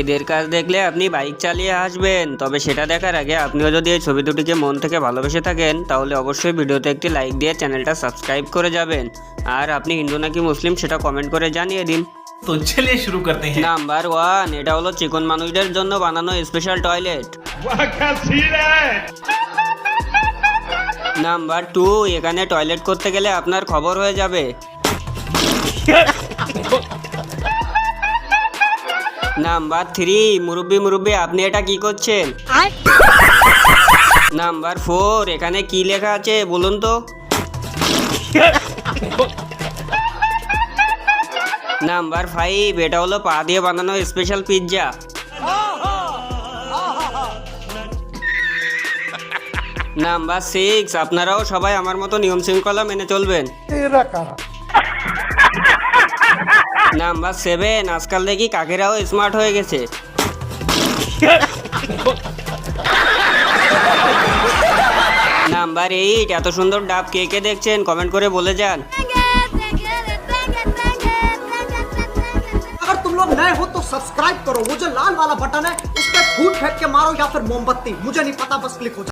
এদের কাজ দেখলে আপনি বাইক চালিয়ে আসবেন। তবে সেটা দেখার আগে আপনিও যদি এই ছবি দুটিকে মন থেকে ভালোবেসে থাকেন তাহলে অবশ্যই ভিডিওতে একটি লাইক দিয়ে চ্যানেলটা সাবস্ক্রাইব করে যাবেন। আর আপনি হিন্দু নাকি মুসলিম সেটা কমেন্ট করে জানিয়ে দিন। তো চলে শুরু করতে হ্যাঁ। নাম্বার ওয়ান এটা হলো চিকন মানুষদের জন্য বানানো স্পেশাল টয়লেট নাম্বার টু এখানে টয়লেট করতে গেলে আপনার খবর হয়ে যাবে। নাম্বার থ্রি মুরব্বী মুরব্বী আপনি এটা কি করছেন? নাম্বার ফোর এখানে কি লেখা আছে বলুন তো? নাম্বার ফাইভ এটা হলো পা দিয়ে বানানো স্পেশাল পিৎজা নাম্বার সিক্স আপনারাও সবাই আমার মতো নিয়ম শৃঙ্খলা মেনে চলবেন। নাম্বার সেভেন আজকাল দেখি কাকেরাও স্মার্ট হয়ে গেছে নাম্বার এইট এত সুন্দর ডাব কে কে দেখছেন কমেন্ট করে বলে যান अगर तुम लोग नए हो तो सब्सक्राइब करो वो जो लाल वाला बटन है उस पर फूट फेंक के मारो या फिर मोमबत्ती मुझे नहीं पता बस क्लिक हो जाए